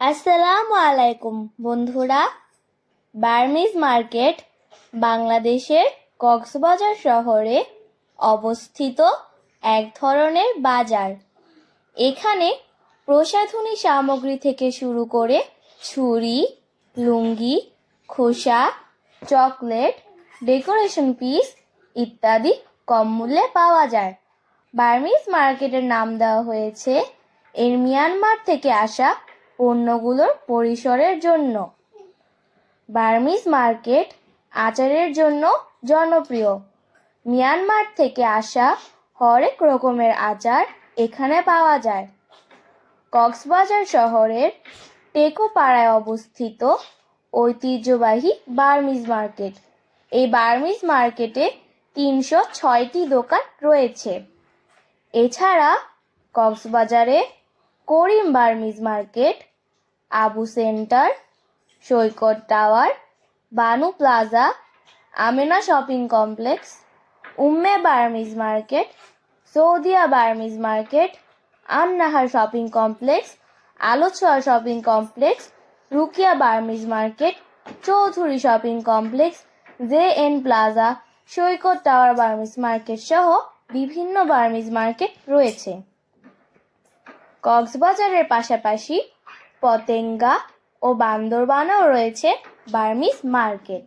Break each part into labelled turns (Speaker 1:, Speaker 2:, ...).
Speaker 1: আসসালামু আলাইকুম, বন্ধুরা। বার্মিজ মার্কেট, বাংলাদেশের কক্সবাজার শহরে অবস্থিত এক ধরনের বাজার। এখানে প্রসাধনী সামগ্রী থেকে শুরু করে ছুরি, লুঙ্গি, খোসা, চকলেট, ডেকোরেশন পিস ইত্যাদি কম মূল্যে পাওয়া যায়। বার্মিজ মার্কেটের নাম দেওয়া হয়েছে এর মিয়ানমার থেকে আসা পণ্যগুলোর পরিসরের জন্য। বার্মিজ মার্কেট আচারের জন্য জনপ্রিয়। মিয়ানমার থেকে আসা হরেক রকমের আচার এখানে পাওয়া যায়। কক্সবাজার শহরের টেকোপাড়ায় অবস্থিত ঐতিহ্যবাহী বার্মিজ মার্কেট। এই বার্মিজ মার্কেটে তিনশো ছয়টি দোকান রয়েছে। এছাড়া কক্সবাজারে Karim Burmese market Abu centre, Saikat tower, Banu plaza, Amena shopping complex, Umme Burmese market, Saudia Burmese market Annahar shopping complex, Alochhoya shopping complex, Rukia Burmese market, Chowdhury shopping complex, J N plaza, Saikat tower Burmese market সহ বিভিন্ন Burmese market রয়েছে। কক্সবাজারের পাশাপাশি পতেঙ্গা ও বান্দরবানেও রয়েছে Burmese market.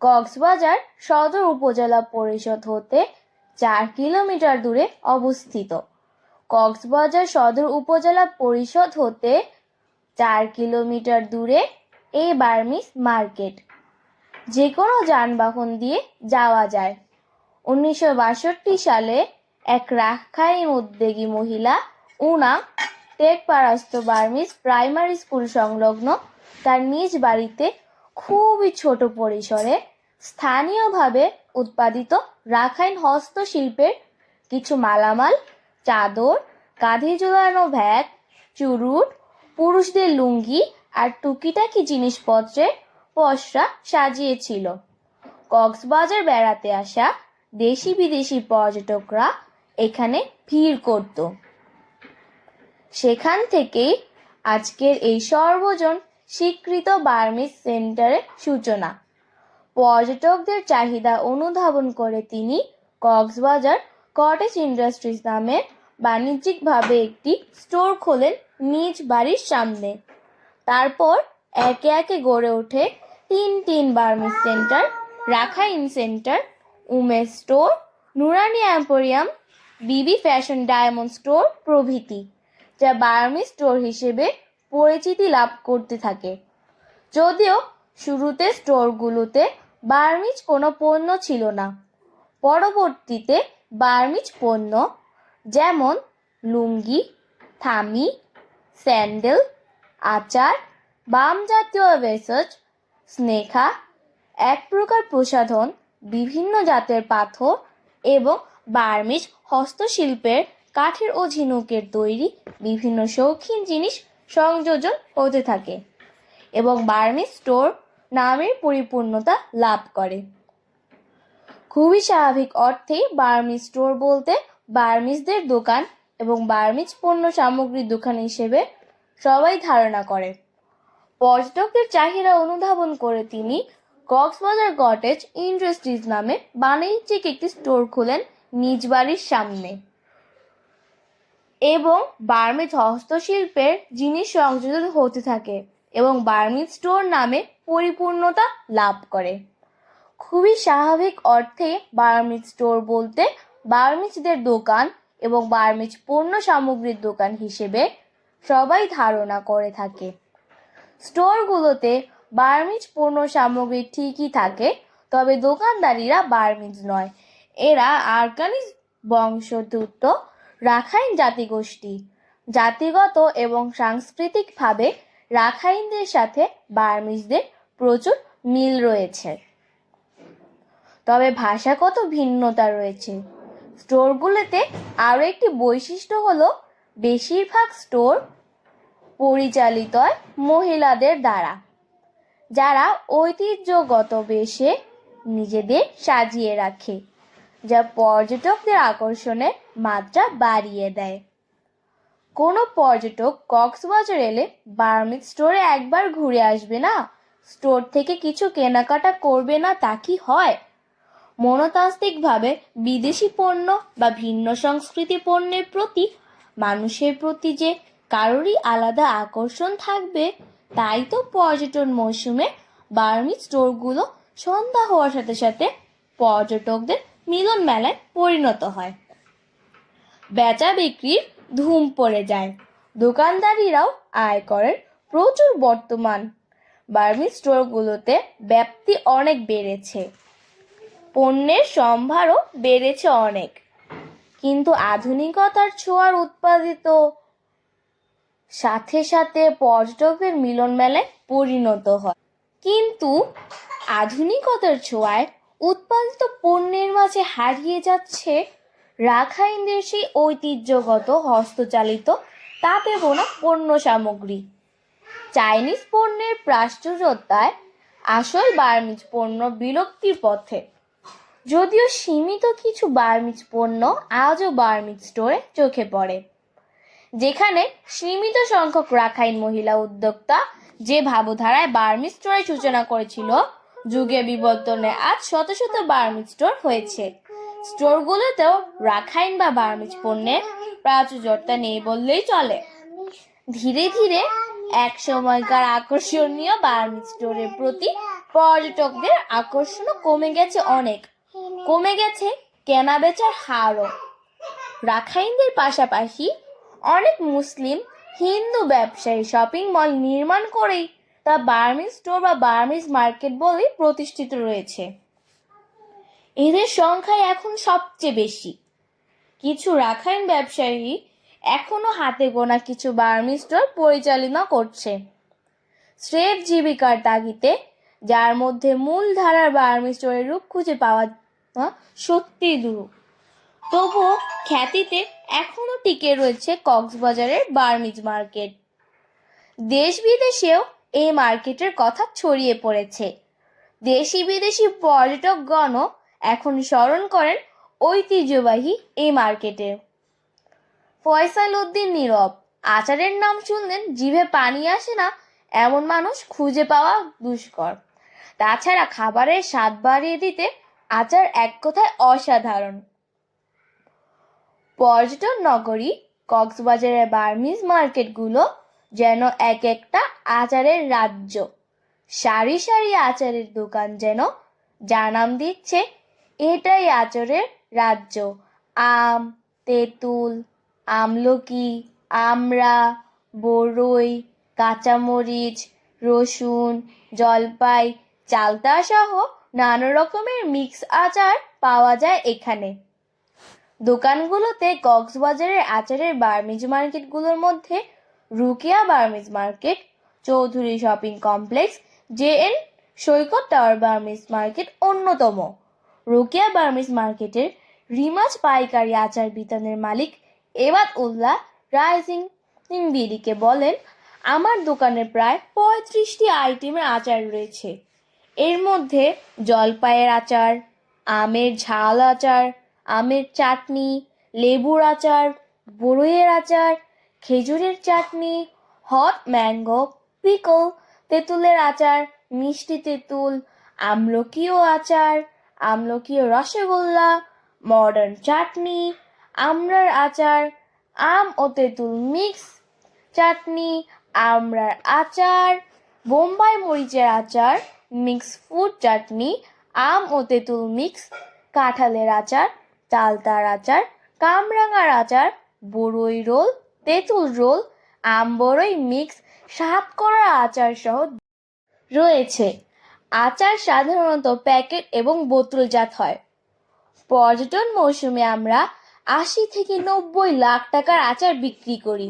Speaker 1: Cox's Bazar সদর উপজেলা পরিষদ হতে চার কিলোমিটার দূরে অবস্থিত। কক্সবাজার সদর উপজেলা পরিষদ হতে চার কিলোমিটার দূরে এই বার্মিস মার্কেট। যে কোনো যানবাহন দিয়ে যাওয়া যায়। উনিশশো বাষট্টি সালে এক রাখাইন উদ্যোগী মহিলা উনা টেকপাড়াস্থ বার্মিজ প্রাইমারি স্কুল সংলগ্ন তার নিজ বাড়িতে খুবই ছোট পরিসরে স্থানীয়ভাবে উৎপাদিত রাখাইন হস্তশিল্পের কিছু মালামাল, চাদর, কাঁধে ঝোলানো ভ্যাগ চুরুট, পুরুষদের লুঙ্গি আর টুকিটাকি জিনিসপত্রের পসরা সাজিয়েছিল। কক্সবাজার বেড়াতে আসা দেশি বিদেশি পর্যটকরা এখানে ভিড় করত। সেখান থেকেই আজকের এই সর্বজন স্বীকৃত বার্মিজ সেন্টারের সূচনা। পর্যটকদের চাহিদা অনুধাবন করে তিনি কক্সবাজার কটেজ ইন্ডাস্ট্রিজ নামে বাণিজ্যিকভাবে একটি স্টোর খোলেন নিজ বাড়ির সামনে। তারপর একে একে গড়ে ওঠে তিন তিন Burmese centre, Rakhine centre, Umesh store, Nurani emporium, বিবি ফ্যাশন ডায়মন্ড স্টোর প্রভৃতি। যা বার্মি স্টোর হিসেবে পরিচিতি লাভ করতে থাকে। যদিও শুরুতে স্টোরগুলোতে বার্মিজ কোনো পণ্য ছিল না। পরবর্তীতে বার্মিজ পণ্য যেমন লুঙ্গি, থামি, স্যান্ডেল, আচার, বাম জাতীয় ভেষজ স্নেখা এক প্রকার প্রসাধন, বিভিন্ন জাতের পাথর এবং বার্মিজ হস্তশিল্পের কাঠের ও ঝিনুকের তৈরি বিভিন্ন শৌখিন জিনিস সংযোজন হতে থাকে এবং বার্মিজ স্টোর নামের পরিপূর্ণতা লাভ করে। খুবই স্বাভাবিক অর্থেই বার্মিজ স্টোর বলতে বার্মিজদের দোকান এবং বার্মিজ পণ্য সামগ্রীর দোকান হিসেবে সবাই ধারণা করে। পর্যটকদের চাহিদা অনুধাবন করে তিনি কক্সবাজার কটেজ ইন্ডাস্ট্রিজ নামে বাণিজ্যিক একটি স্টোর খোলেন নিজ বাড়ির সামনে। এবং বার্মিজ হস্তশিল্পের জিনিস সংযোজন হতে থাকে এবং বার্মিজ স্টোর নামে পরিপূর্ণতা লাভ করে। খুবই স্বাভাবিক অর্থে বার্মিজ স্টোর বলতে বার্মিজদের দোকান এবং বার্মিজ পণ্য সামগ্রীর দোকান হিসেবে সবাই ধারণা করে থাকে। স্টোরগুলোতে বার্মিজ পণ্য সামগ্রী ঠিকই থাকে, তবে দোকানদারিরা বার্মিজ নয়। এরা আরকানিজ বংশোদ্ভূত রাখাইন জাতিগোষ্ঠী, জাতিগত এবং সাংস্কৃতিকভাবে রাখাইনদের সাথে বার্মিজদের প্রচুর মিল রয়েছে। তবে ভাষাগত ভিন্নতা রয়েছে। স্টোরগুলোতে আরও একটি বৈশিষ্ট্য হলো, বেশিরভাগ স্টোর পরিচালিত মহিলাদের দ্বারা, যারা ঐতিহ্যগত বেশে নিজেদের সাজিয়ে রাখে। যা পর্যটকদের আকর্ষণের মাত্রা বাড়িয়ে দেয়। কোনো পর্যটক কক্সবাজার এলে বার্মিজ স্টোরে একবার ঘুরে আসবে না? স্টোর থেকে কিছু কেনাকাটা করবে না তা কি হয়? মনতান্ত্রিকভাবে বিদেশি পণ্য বা ভিন্ন সংস্কৃতি পণ্যের প্রতি, মানুষের প্রতি যে কারোরই আলাদা আকর্ষণ থাকবে, তাই তো পর্যটন মৌসুমে বার্মি স্টোরগুলো সন্ধ্যা হওয়ার সাথে সাথে পর্যটকদের মিলন মেলায় পরিণত হয়। বেচা বিক্রির ধুম পড়ে যায়। দোকানদারিরাও আয় করেন প্রচুর বর্তমান বার্মি স্টোরগুলোতে। ব্যাপ্তি অনেক বেড়েছে। পণ্যের সম্ভারও বেড়েছে অনেক। কিন্তু আধুনিকতার ছোঁয়ার উৎপাদিত সাথে সাথে পর্যটকদের মিলন মেলায় পরিণত হয়। কিন্তু আধুনিকতার ছোঁয়ায় উৎপাদিত পণ্যের মাঝে হারিয়ে যাচ্ছে রাখাইনদের সেই ঐতিহ্যগত হস্তচালিত তাপে বোনা পণ্য সামগ্রী। চাইনিজ পণ্যের প্রাচুর্যতায় আসল বার্মিজ পণ্য বিলুপ্তির পথে। যদিও সীমিত কিছু বার্মিজ পণ্য আজও বার্মিজ স্টোরে চোখে পড়ে, যেখানে সীমিত সংখ্যক রাখাইন মহিলা উদ্যোক্তা যে ভাবধারায় বার্মিজ স্টোরের সূচনা করেছিল যুগে বিবর্তনে আজ শত শত বার্মিজ স্টোর হয়েছে। স্টোরগুলোতেও রাখাইন বা বার্মিজ পণ্যের প্রাচুর্যতা নেই বললেই চলে। ধীরে ধীরে এক সময়কার আকর্ষণীয় বার্মিজ স্টোরের প্রতি পর্যটকদের আকর্ষণও কমে গেছে অনেক। কমে গেছে কেনা বেচার হারও। রাখাইনদের পাশাপাশি অনেক মুসলিম, হিন্দু ব্যবসায়ী শপিং মল নির্মাণ করেই তা বার্মিজ স্টোর বা বার্মিজ মার্কেট বলেই প্রতিষ্ঠিত রয়েছে। এদের সংখ্যাই এখন সবচেয়ে বেশি। কিছু রাখাইন ব্যবসায়ী এখনও হাতে গোনা কিছু বার্মি স্টোর পরিচালনা করছে। স্রেফ জীবিকার তাগিতে যার মধ্যে মূল ধারার বার্মি স্টোরের রূপ খুঁজে পাওয়া সত্যি দূর তবুও খ্যাতিতে এখনও টিকে রয়েছে কক্সবাজারের বার্মিজ মার্কেট। দেশ বিদেশেও এই মার্কেটের কথা ছড়িয়ে পড়েছে। দেশি বিদেশি পর্যটকগণও এখন স্মরণ করেন ঐতিহ্যবাহী এই মার্কেটে। ফয়সাল উদ্দিন নীরব, আচারের নাম শুনলেন জিভে পানি আসে না, এমন মানুষ খুঁজে পাওয়া দুষ্কর। তাছাড়া খাবারের স্বাদ বাড়িয়ে দিতে আচার এক কথায় অসাধারণ। পর্যটন নগরী, কক্সবাজারের বার্মিজ মার্কেটগুলো যেন এক একটা আচারের রাজ্য। সারি সারি আচারের দোকান যেন জানাম দিচ্ছে এটাই আচারের রাজ্য। আম, তেঁতুল, আমলকি, আমড়া বড়ই কাঁচামরিচ, রসুন, জলপাই চালতা সহ নানা রকমের মিক্স আচার পাওয়া যায় এখানে। দোকানগুলোতে কক্সবাজারের আচারের বার্মিজ মার্কেটগুলোর মধ্যে Rukia Burmese market, Chowdhury shopping complex, J N Saikat tower Burmese market অন্যতম। রুকিয়া বার্মিজ মার্কেটের রিমাজ পাইকারি আচার বিতানের মালিক এবাদ উল্লাহ রাইজিং বিডিকে বলেন, আমার দোকানে প্রায় পঁয়ত্রিশটি আইটেমের আচার রয়েছে। এর মধ্যে জলপাইয়ের আচার, আমের ঝাল আচার, আমের চাটনি, লেবুর আচার, বড়ইয়ের আচার খেজুরের চাটনি হট ম্যাঙ্গো পিকল তেঁতুলের আচার, মিষ্টি তেঁতুল, আমলকিও আচার, আমলকিও রসগোল্লা মডার্ন চাটনি, আমরার আচার, আম ও তেঁতুল মিক্স চাটনি, আমরার আচার, বোম্বাই মরিচের আচার মিক্স ফুড চাটনি, আম ও তেঁতুল মিক্স কাঁঠালের আচার, তালতার আচার, কামরাঙার আচার, বড়ই রোল তেঁতুল রোল, আম বড়ই মিক্স স্বাদ করা আচার সহ রয়েছে। আচার সাধারণত প্যাকেট এবং বোতলজাত হয়। পর্যটন মৌসুমে আমরা আশি থেকে নব্বই লাখ টাকার আচার বিক্রি করি।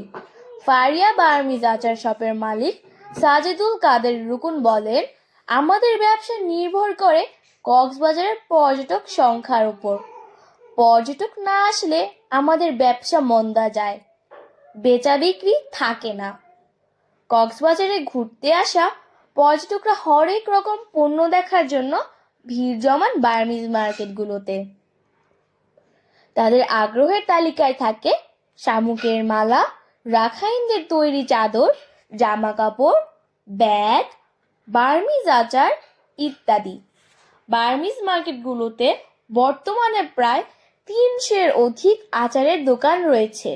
Speaker 1: ফারিয়া বার্মিজ আচার শপের মালিক সাজেদুল কাদের রুকুন বলেন, আমাদের ব্যবসা নির্ভর করে কক্সবাজারের পর্যটক সংখ্যার উপর। পর্যটক না আসলে আমাদের ব্যবসা মন্দা যায়। বেচা বিক্রি থাকে না। কক্সবাজারে ঘুরতে আসা পর্যটকরা হরেক রকম পণ্য দেখার জন্য ভিড় জমান বার্মিজ মার্কেটগুলোতে। তাদের আগ্রহের তালিকায় থাকে শামুকের মালা, রাখাইনদের তৈরি চাদর জামা কাপড় ব্যাগ, বার্মিজ আচার ইত্যাদি। বার্মিজ মার্কেটগুলোতে বর্তমানে প্রায় তিনশের অধিক আচারের দোকান রয়েছে।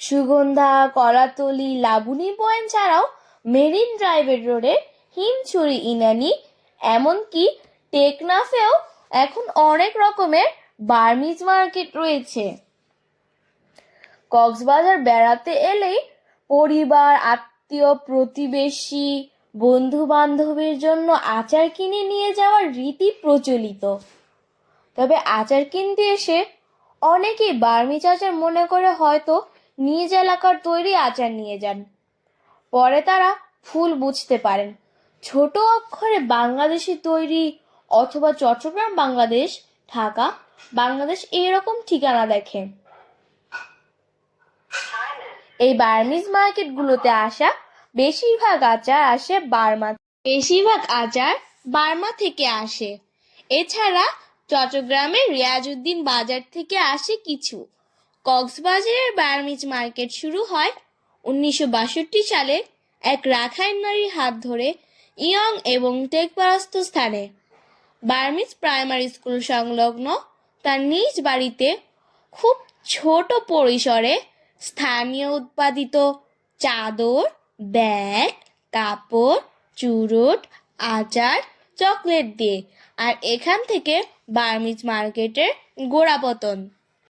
Speaker 1: সুগন্ধা, কলাতলি, লাবণী পয়েন্ট ছাড়াও মেরিন ড্রাইভের রোডে হিমছড়ি, ইনানি, এমনকি টেকনাফেও এখন অনেক রকমের বার্মিজ মার্কেট রয়েছে। কক্সবাজার বেড়াতে এলেই পরিবার, আত্মীয়, প্রতিবেশী বন্ধু বান্ধবের জন্য আচার কিনে নিয়ে যাওয়ার রীতি প্রচলিত। তবে আচার কিনতে এসে অনেকেই বার্মিজ আচার মনে করে হয়তো নিজ এলাকার তৈরি আচার নিয়ে যান। পরে তারা ফুল বুঝতে পারেন। ছোট অক্ষরে বাংলাদেশি তৈরি অথবা চট্টগ্রাম, বাংলাদেশ, ঢাকা, বাংলাদেশ এরকম ঠিকানা দেখে। এই বার্মিজ মার্কেটগুলোতে আসা বেশিরভাগ আচার আসে বার্মা বেশিরভাগ আচার বার্মা থেকে আসে। এছাড়া চট্টগ্রামের রিয়াজউদ্দিন বাজার থেকে আসে কিছু। কক্সবাজারের বার্মিজ মার্কেট শুরু হয় উনিশশো বাষট্টি সালে এক রাখাইন নারীর হাত ধরে ইয়ং এবং টেকপারস্ত স্থানে। বার্মিজ প্রাইমারি স্কুল সংলগ্ন তার নিজ বাড়িতে খুব ছোট পরিসরে স্থানীয় উৎপাদিত চাদর, ব্যাগ, কাপড়, চুরুট, আচার, চকলেট দিয়ে আর এখান থেকে বার্মিজ মার্কেটের গোড়াপতন।